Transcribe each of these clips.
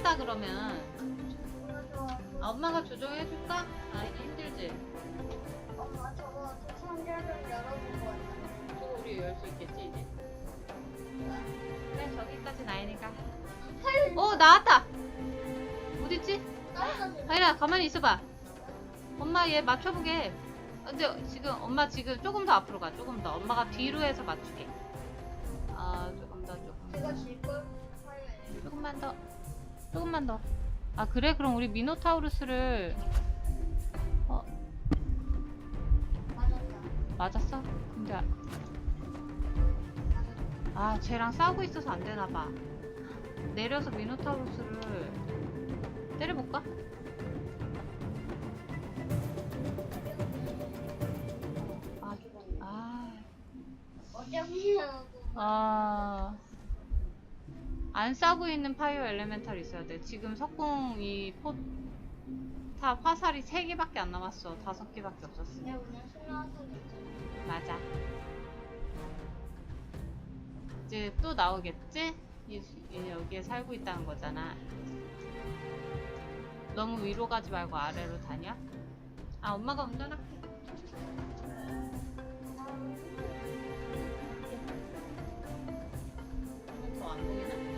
힘들다 그러면 아, 엄마가 조정해줄까? 아니 힘들지. 엄마 저거 저 상자 좀 열어보고 왔잖아. 저거 우리 열 수 있겠지 이제? 그래 저기까지 나이니까. 팔어 나왔다. 어딨지? 아니라 가만히 있어봐. 엄마 얘 맞춰보게. 근데 지금 엄마 지금 조금 더 앞으로 가. 조금 더. 엄마가 뒤로 해서 맞추게. 아 조금 더 조금. 팔 조금만 더. 조금만 더. 아 그래? 그럼 우리 미노타우루스를 어. 맞았어? 근데 아- 아 쟤랑 싸우고 있어서 안 되나 봐. 내려서 미노타우루스를 때려볼까? 아, 아. 아, 안 싸고 있는 파이어 엘레멘탈 있어야 돼. 지금 석궁이 포, 다 화살이 3개밖에 안 남았어. 5개밖에 없었어. 그냥 수나서 있잖아. 맞아. 이제 또 나오겠지? 이, 이 여기에 살고 있다는 거잖아. 너무 위로 가지 말고 아래로 다녀. 아, 엄마가 운전할게. 더안 보이나?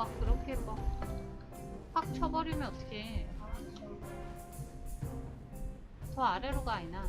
막 그렇게 막확 쳐버리면 어떡해. 더 아래로 가, 아이나.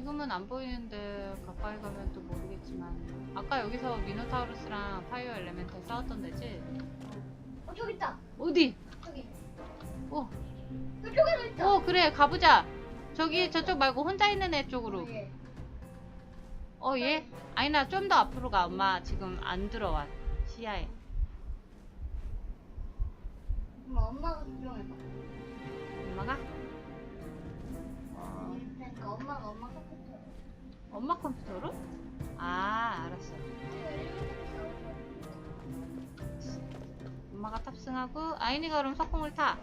지금은 안 보이는데 가까이 가면 또 모르겠지만 아까 여기서 미노타우루스랑 파이어 엘레멘탈 싸웠던 데지? 어 저기 있다. 어디? 저기. 어, 이쪽에도 있다. 어 그래 가보자 저기 저쪽 말고 혼자 있는 애 쪽으로 예. 어 얘? 아니 나 좀 더 앞으로 가 엄마 지금 안 들어와 시야에 엄마 엄마가 조정해봐. 엄마가? 엄마 컴퓨터로? 아 알았어. 엄마가 탑승하고 아이니가 그럼 석궁을 타.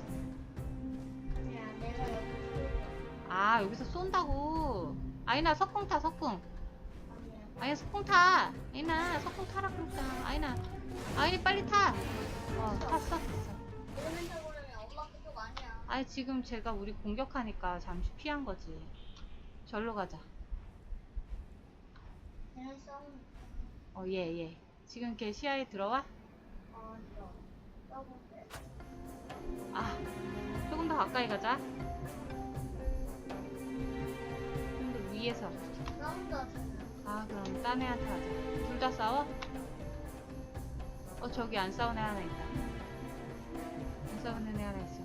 아 여기서 쏜다고. 아이나 석궁 타 아니야. 아이나 석궁 타. 아이나 석궁 타라 그러니까. 아이나 아이니 빨리 타 어 탔어 탔어. 아니야. 아이 지금 제가 우리 공격하니까 잠시 피한 거지. 절로 가자 싸우는. 어얘얘 얘. 지금 걔 시야에 들어와? 어 저. 써볼게. 아 조금 더 가까이 가자 좀 더 위에서. 아 그럼 딴 애한테 가자 둘 다 싸워? 어 저기 안 싸우는 애 하나 있다 안 싸우는 애 하나 있어.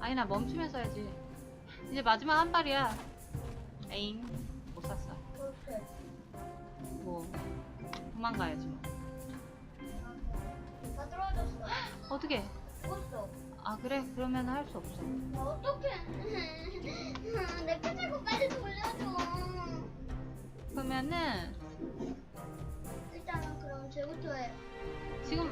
아니 나 멈추면서 해야지 이제 마지막 한 발이야 에잉 못 그렇게. 뭐 도망가야지 뭐 다 떨어졌어. 어떻게 죽었어. 아 그래 그러면 할 수 없어 어떡해. 내 켜지고 빨리 돌려줘. 그러면은 일단은 그럼 쟤부터 해. 지금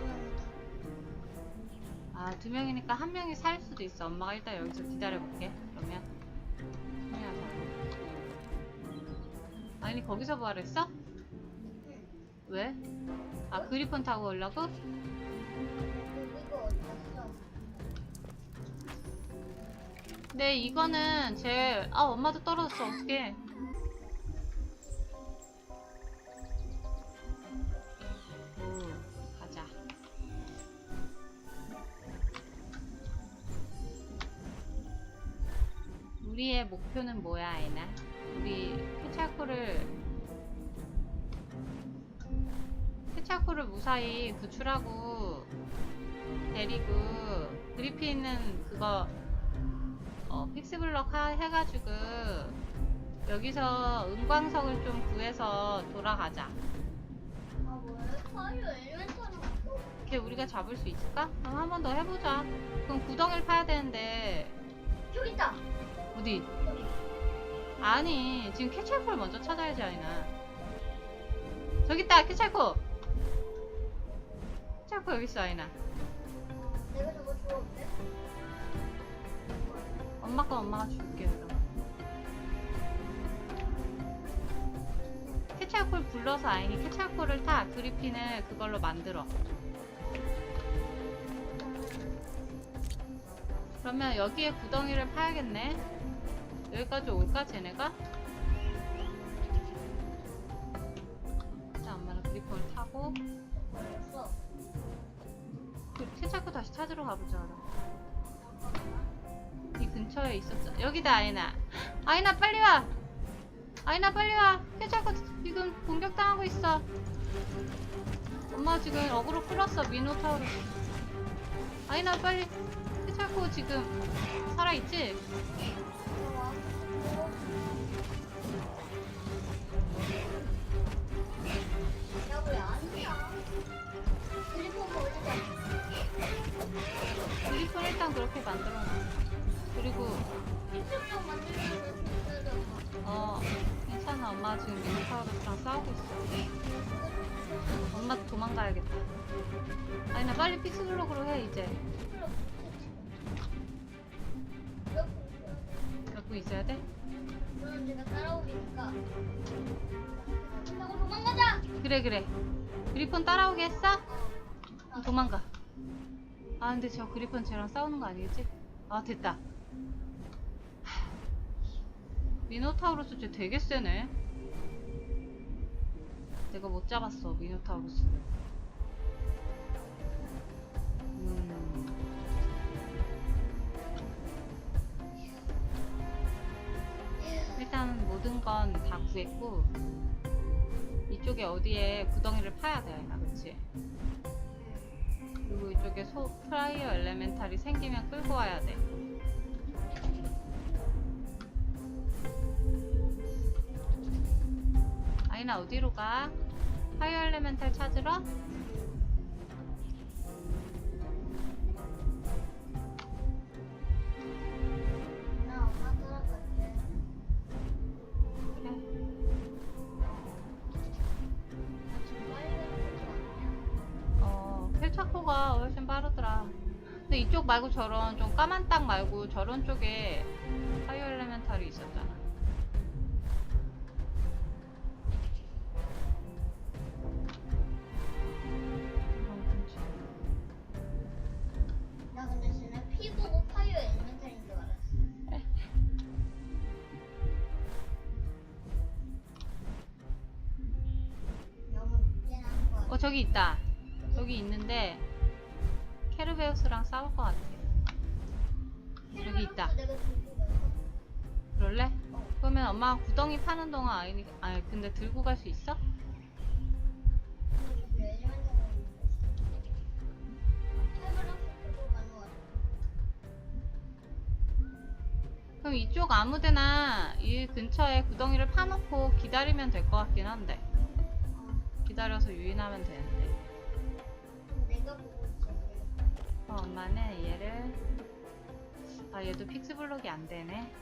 아 두 명이니까 한 명이 살 수도 있어 엄마가 일단 여기서 기다려 볼게 그러면 아니 거기서 부활했어? 왜? 아 그리폰 타고 갔어? 근데 이거는 제 아 엄마도 떨어졌어 어떡해 오 가자 우리의 목표는 뭐야 아이나 포찰코를 케차코를 무사히 구출하고 데리고 그리핀은 그거 어, 픽스블럭 하- 해가지고 여기서 은광석을 좀 구해서 돌아가자. 아 뭐야? 파이어 엘멘터는 걔 우리가 잡을 수 있을까? 그럼 한번 더 해보자. 그럼 구덩이를 파야 되는데 저기 있다. 어디? 아니 지금 캐찰코를 먼저 찾아야지 아이나. 저기 있다 캐찰코. 캐찰코 여기 있어 아이나. 어, 내가 저거 주워도 돼? 엄마 건 엄마가 줄게 그럼. 캐찰코를 불러서 아이니 캐찰코를 타 그리핀을 그걸로 만들어. 그러면 여기에 구덩이를 파야겠네. 여기까지 올까 쟤네가? 자 엄마는 그리핀을 타고 버렸어. 그 캐찰코 다시 찾으러 가보자. 이 근처에 있었죠. 여기다 아이나. 아이나 빨리 와. 아이나 빨리 와. 캐찰코 지금 공격당하고 있어. 엄마 지금 어그로 끌었어 미노타우루스. 아이나 빨리. 캐찰코 지금 살아있지? 그리고 이쪽 좀 만들면 되잖아. 어 괜찮아 엄마 지금 미노타우루스랑 싸우고 있어. 엄마 도망가야겠다. 아이나 빨리 픽스블록으로 해 이제. 갖고 있어야 돼? 내가 따라오니까. 도망가자. 그래 그래 그리폰 따라오게 했어? 어. 도망가 아 근데 저 그리폰 쟤랑 싸우는 거 아니겠지? 아 됐다 하, 미노타우루스 쟤 되게 세네 내가 못 잡았어 미노타우루스를 음. 일단 모든 건 다 구했고 이쪽에 어디에 구덩이를 파야 돼 아이나 그치? 그리고 이쪽에 소 프라이어 엘레멘탈이 생기면 끌고 와야 돼 아이나 어디로 가? 파이어 엘레멘탈 찾으러? 나 엄마 따라갈게. 그래. 나 지금 빨리 가는 거 아니야? 어, 펠차코가 훨씬 빠르더라. 근데 이쪽 말고 저런 좀 까만 땅 말고 저런 쪽에 파이어 엘레멘탈이 있었잖아. 어, 저기 있다. 여기 있는데 캐르베우스랑 싸울 것 같아. 여기 있다. 그럴래? 그러면 엄마가 구덩이 파는 동안 아이, 아 근데 들고 갈 수 있어? 그럼 이쪽 아무데나 이 근처에 구덩이를 파놓고 기다리면 될 것 같긴 한데 기다려서 유인하면 되는데 내가 보고 있어. 어, 엄마는 얘를 아 얘도 픽스 블록이 안 되네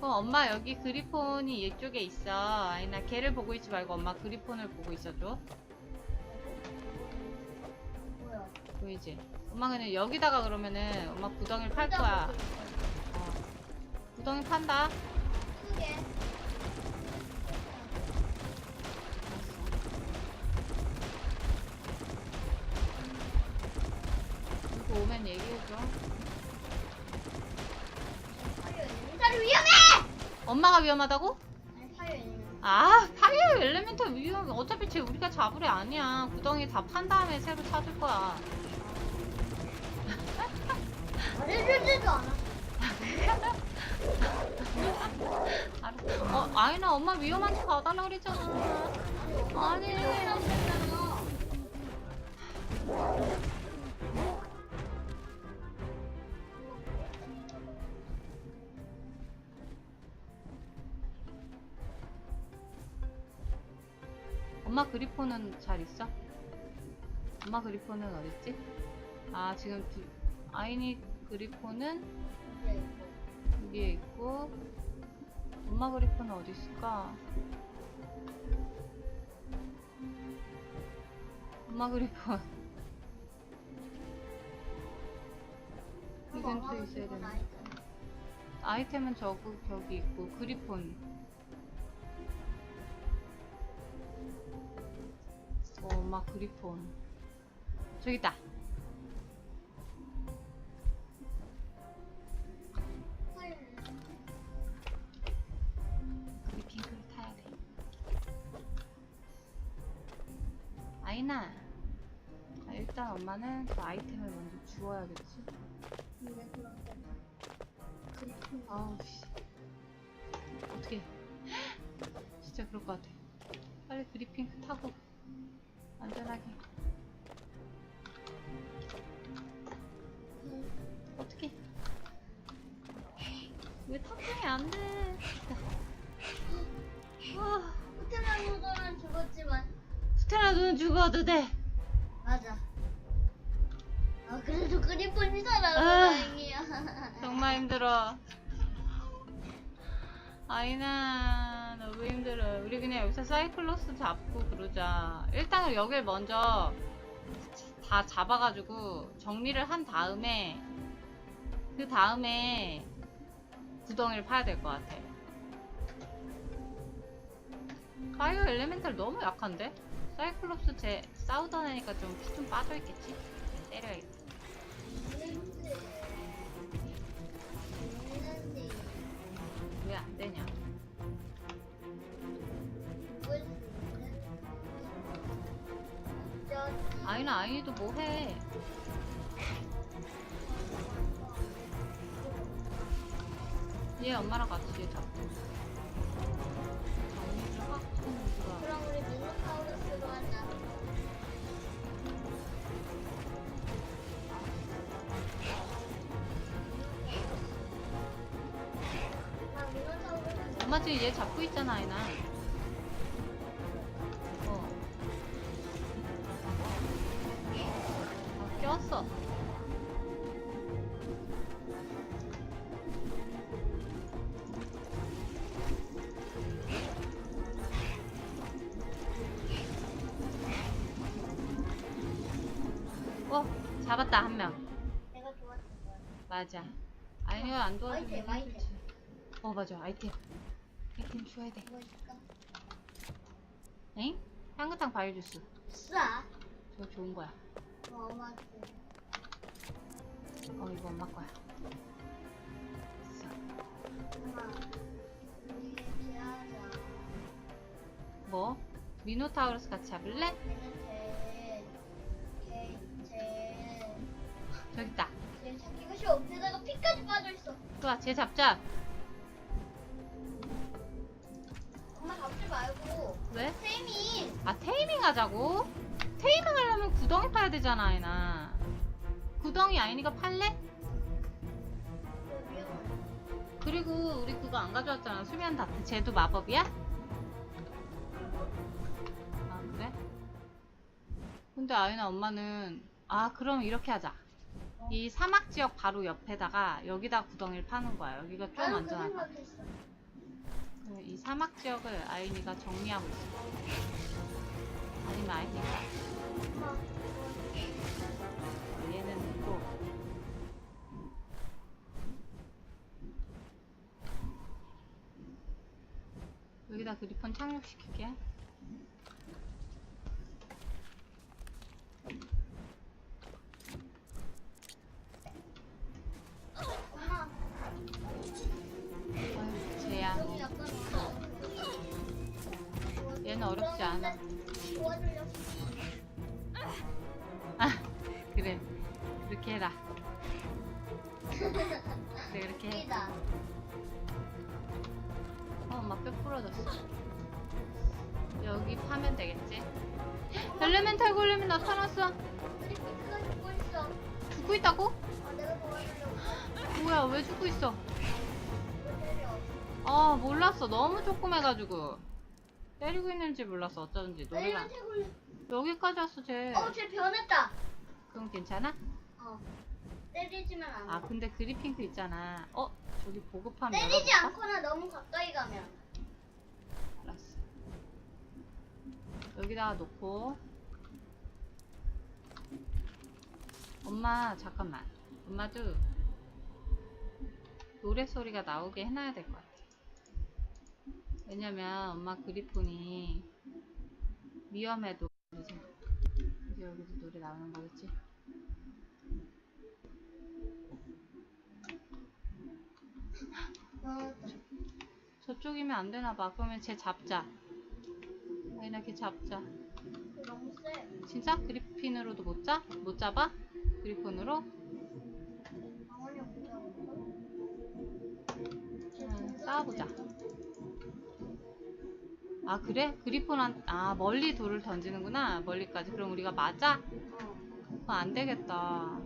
어 엄마 여기 그리폰이 이쪽에 있어 아이나 걔를 보고 있지 말고 엄마 그리폰을 보고 있어줘 뭐야? 보이지? 엄마 그냥 여기다가 그러면은 엄마 구덩이를 팔 거야 어. 구덩이 판다 크게. 엘멘탈이 위험해! 엄마가 위험하다고? 아니 파이어 엘멘탈. 아 파이어 엘레멘탈 위험 어차피 쟤 우리가 잡으래 아니야 구덩이 다 판 다음에 새로 찾을 거야 말해주지도 않아. 알았어 어 아이나 엄마 위험한 데 가달라 그랬잖아 아니 엄마 그리폰은 잘 있어? 엄마 그리폰은 어딨지? 아 지금 두, 아이니 그리폰은 네. 여기에 있고 엄마 그리폰은 어디 있을까? 엄마 그리폰 이건 또 있어야 되나? 아이템은 저거 저기 있고 그리폰 그리폰. 저기 있다. 그리핑크를 타야 돼. 아이나 아, 일단 엄마는 그 아이템을 먼저 주워야겠지? 아우 씨. 어떻게 진짜 그럴 것 같아. 빨리 그리핑크 타고 안전하게 어떻게 왜 탑승이 안돼 아, 호텔하고는 죽었지만 스테라도는 죽어도 돼 맞아. 아 그래도 그리폰이 살아서 아. 다행이야. 정말 힘들어 아이나 너무 힘들어 우리 그냥 여기서 사이클로스 잡고 그러자 일단 여길 먼저 다 잡아가지고 정리를 한 다음에 그 다음에 구덩이를 파야 될 것 같아 바이오 엘레멘탈 너무 약한데? 사이클롭스 제 싸우던 애니까 좀 피 좀 빠져있겠지? 때려야겠다 아이나 아이도 뭐해 얘 엄마랑 같이 거야 그럼 우리 미노타우루스로 하자. 엄마 지금 얘 잡고 있잖아 아이나 어 맞아 아이템 아이템 줘야 돼 뭐 있을까? 엥? 향긋탕 바이오 주스 싸. 저거 좋은 거야 어, 맞지. 어 이거 엄마 거야 됐어. 엄마. 우리 이렇게 하자. 뭐? 미노타우루스 같이 잡을래? 걔는 제, 걔, 제, 저기 있다 제 찾기가 쉬워. 게다가 피까지 빠져있어. 좋아 쟤 잡자 잡지 말고. 왜? 쌤이 아 테이밍 하자고? 테이밍 하려면 구덩이 파야 되잖아 아이나 구덩이 아이니가 팔래? 그 위험해. 그리고 우리 그거 안 가져왔잖아 수면 다트 쟤도 마법이야? 아 그래? 근데 아이나 엄마는 아 그럼 이렇게 하자 이 사막 지역 바로 옆에다가 여기다 구덩이를 파는 거야 여기가 좀 나는 그 같아 생각했어. 이 사막 지역을 아이니가 정리하고 있어 아니면 아이니가. 얘는 이거 여기다 그리폰 착륙시킬게 그렇게 해라 그래 그렇게 해 웃기다. 어, 엄마 뼈 부러졌어. 여기 파면 되겠지? 엘레멘탈 골렘이 나타났어. 죽고 있다고? 아, 내가 도와주려고. 뭐야 왜 죽고 있어? 왜 때려? 아 몰랐어 너무 조그매가지고 때리고 있는지 몰랐어 어쩌든지 노래가. 여기까지 왔어 쟤 어, 쟤 변했다. 그럼 괜찮아? 어. 때리지만 안아 돼. 근데 그리핑크 있잖아 어? 저기 보급함 때리지 열어볼까? 않거나 너무 가까이 가면. 알았어 여기다가 놓고 엄마 잠깐만 엄마도 노래 소리가 나오게 해놔야 될 것 같아 왜냐면 엄마 그리폰이 위험해도 이제 여기도 노래 나오는 거겠지 저쪽이면 안 되나 봐 그러면 쟤 잡자 아니나 걔 잡자 너무 세. 진짜? 그리핀으로도 못 잡? 못 잡아? 그리폰으로? 방언이. 응, 싸워보자. 아 그래? 그리폰한 아 멀리 돌을 던지는구나 멀리까지 그럼 우리가 맞아? 어. 그거 안 되겠다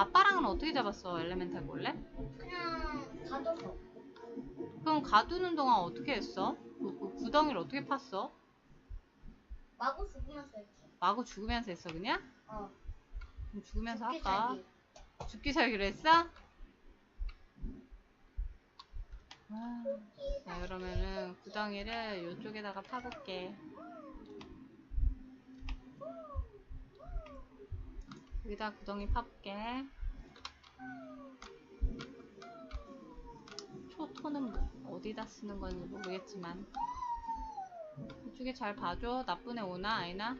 아빠랑은 어떻게 잡았어 엘레멘탈 볼래? 그냥 가둬서. 그럼 가두는 동안 어떻게 했어? 그, 그 구덩이를 어떻게 팠어? 마구 죽으면서 했지. 마구 죽으면서 했어 그냥? 어. 그럼 죽으면서 죽기 할까? 살기. 죽기 살기로 했어? 아, 자 그러면은 구덩이를 이쪽에다가 파볼게 여기다 구덩이 파볼게 초토는 뭐- 어디다 쓰는 건지 모르겠지만 이쪽에 잘 봐줘 나쁜 애 오나. 헬로.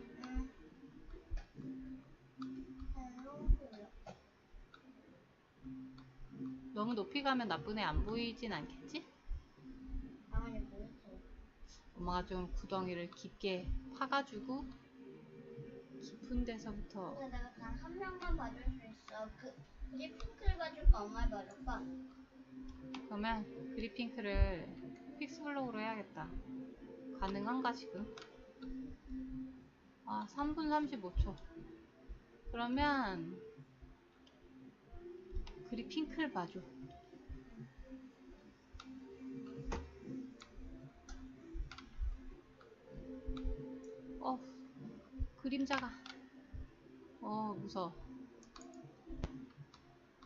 너무 높이 가면 나쁜 애 안 보이진 않겠지? 방언이 뭐였어? 엄마가 좀 구덩이를 깊게 파가지고 깊은 데서부터 근데 내가 단 한 명만 봐줄 수 있어. 그, 그게 핑크를 봐줄까, 엄마를 봐줄까? 그러면 그리핑크를 픽스블록으로 해야겠다 가능한가 지금? 아 3분 35초 그러면 그리핑크를 봐줘 어 그림자가 어 무서워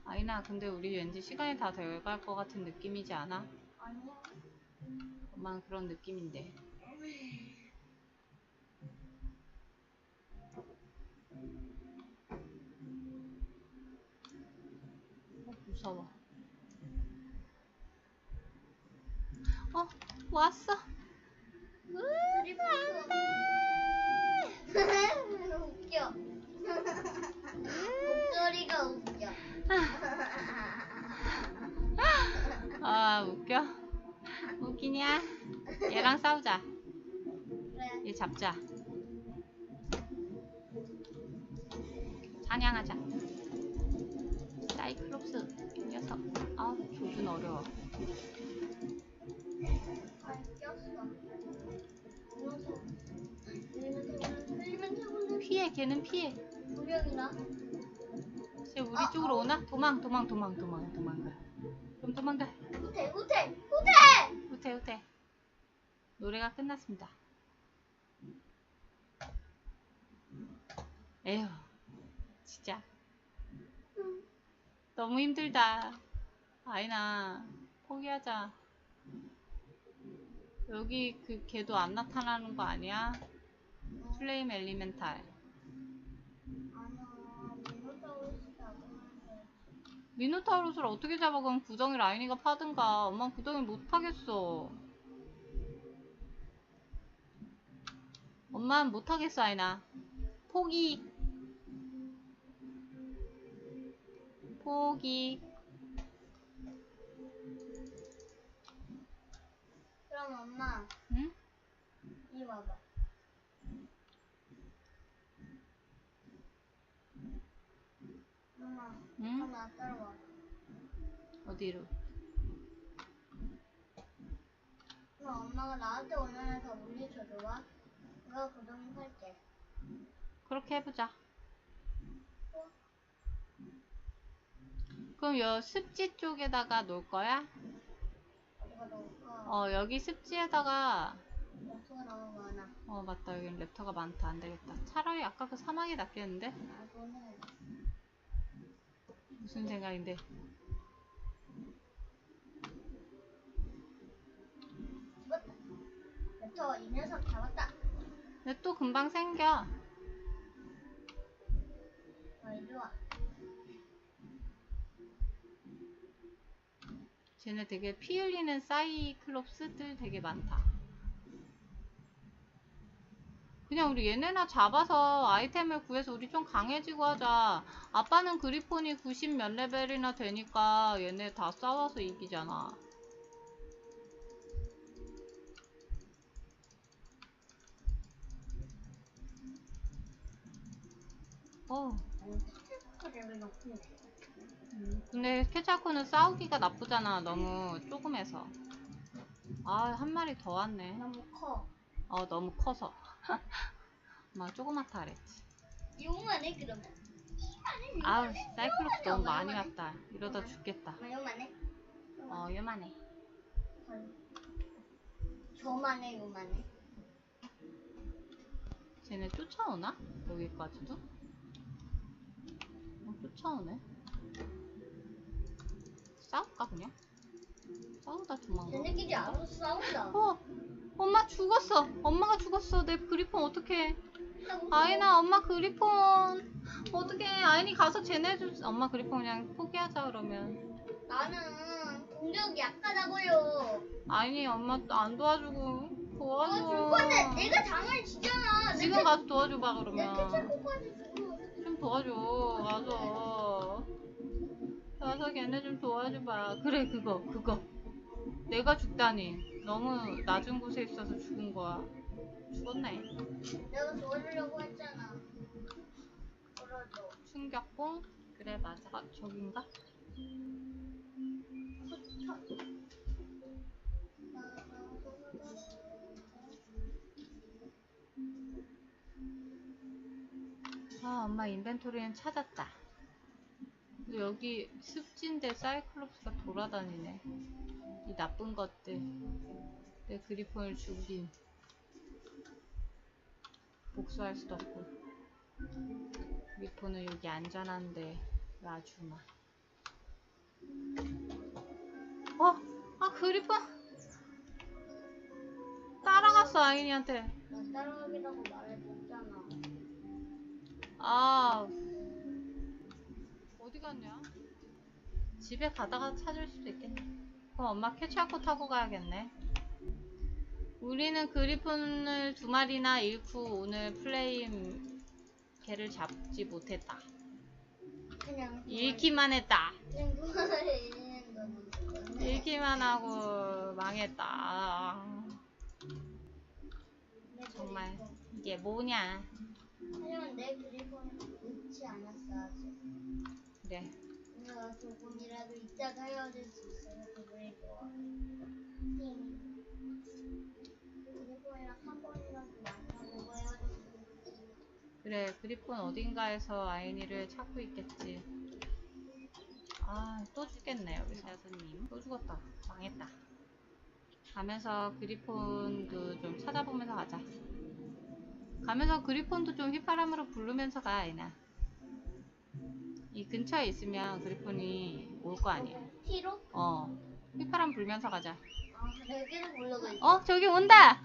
아이나 근데 우리 왠지 시간이 다 돼갈 것 같은 느낌이지 않아? 아니야. 엄마는 그런 느낌인데 어, 무서워 얘 잡자. 사냥하자. 사이클롭스 이 녀석. 아 조준 어려워. 아, 피해 걔는 피해. 무력이나? 쟤 우리 아, 쪽으로 오나? 도망 도망 도망 도망 도망가 그럼 도망가. 후퇴, 후퇴, 후퇴! 후퇴 후퇴. 노래가 끝났습니다 에휴 진짜. 너무 힘들다. 아이나 포기하자. 여기 그 걔도 안 나타나는 거 아니야? 플레임 엘리멘탈. 미노타우루스를 어떻게 잡아? 그럼 구덩이 라인이가 파든가. 엄마 구덩이 못 파겠어. 엄마는 못 하겠어 아이나. 포기 포기 그럼 엄마, 응? 이리 와봐. 엄마, 응? 엄마 따라와. 어디로? 그럼 엄마가 나한테 오면서 물리쳐줘 와. 내가 구덩이 살게. 그렇게 해보자. 그럼 요 습지 쪽에다가 놓을 거야? 어, 여기 습지에다가. 어, 맞다. 여기 랩터가 많다. 안 되겠다. 차라리 아까 그 사막이 낫겠는데? 무슨 생각인데? 죽었다. 랩터 이 녀석 잡았다. 근데 또 금방 생겨. 어, 이리 와. 쟤네 되게 피 흘리는 사이클롭스들 되게 많다. 그냥 우리 얘네나 잡아서 아이템을 구해서 우리 좀 강해지고 하자. 아빠는 그리폰이 90 몇 레벨이나 되니까 얘네 다 싸워서 이기잖아. 어, 근데 케차코는 싸우기가 나쁘잖아. 너무 조금해서. 아, 한 마리 더 왔네. 너무 커. 어, 너무 커서. 엄마 조그맣다 그랬지. 요만해 그러면. 이만해. 아우, 요만해. 사이클롭스 요만해, 너무 많이 요만해. 왔다. 이러다 죽겠다. 엄마 요만해. 어, 요만해. 헐. 저만해 요만해. 쟤네 쫓아오나? 여기까지도? 어, 쫓아오네. 싸울까, 그냥? 싸우다 도망가. 쟤네끼리 알아서 싸운다. 어! 엄마 죽었어! 엄마가 죽었어! 내 그리폰 어떡해. 아이나, 엄마 그리폰. 어떡해. 아이니 가서 쟤네 좀, 엄마 그리폰 그냥 포기하자, 그러면. 나는 공격이 약하다고요. 아이니, 엄마 또 안 도와주고. 아, 도와줘. 줄 건데 내가 장을 치잖아. 지금 가서 도와줘봐, 내 그러면. 캐찰코까지 주고. 좀 도와줘. 가서. 가서 걔네 좀 도와줘봐. 그래, 그거, 그거. 내가 죽다니. 너무 낮은 곳에 있어서 죽은 거야. 죽었네. 내가 도와주려고 했잖아. 그러죠. 충격봉? 그래, 맞아. 아, 저긴가? 아, 엄마 인벤토리는 찾았다. 근데 여기 습지인데 사이클롭스가 돌아다니네. 이 나쁜 것들. 내 그리폰을 죽인. 복수할 수도 없고. 그리폰은 여기 안전한데 놔주마. 어? 아 그리폰 따라갔어 아이니한테. 나 따라가기라고 말해줬잖아. 아 갔냐? 집에 가다가 찾을 수도 있겠네. 그럼 엄마 캐치아코 타고 가야겠네. 우리는 그리폰을 두 마리나 잃고 오늘 플레임 개를 잡지 못했다. 그냥 잃기만 했다. 그냥 잃기만 하고 망했다. 정말 이게 뭐냐? 하지만 내 그리폰은 잃지 않았어 아직. 그래. 내가 조금이라도 있다가 헤어질 수그한 번이라도 만나보고 헤어질 수 있어. 그래 그리폰 어딘가에서 아이니를 찾고 있겠지. 아 또 죽겠네 여기서. 야수님. 또 죽었다. 망했다. 가면서 그리폰도 좀 찾아보면서 가자. 가면서 그리폰도 좀 휘파람으로 부르면서 가 아이나 이 근처에 있으면 그리폰이 올 거 아니야 티로? 어 휘파람 불면서 가자 아, 있어. 어 저기 온다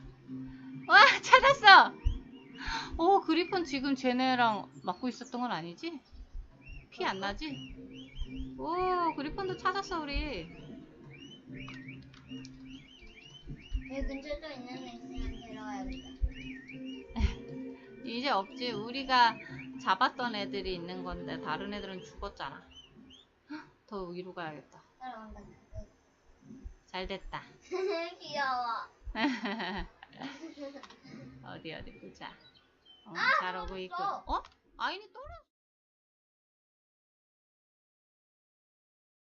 와 찾았어 어 그리폰 지금 쟤네랑 맞고 있었던 건 아니지? 피 안 나지? 오 그리폰도 찾았어 우리 내 근처에 또 있는 애 있으면 데려와야겠다. 이제 없지 우리가 잡았던 애들이 있는 건데 다른 애들은 죽었잖아 헉, 더 위로 가야겠다 따라온다. 잘 됐다 귀여워. 어디 어디 보자 어, 아, 잘 오고 있고. 어? 아이니 떨어졌어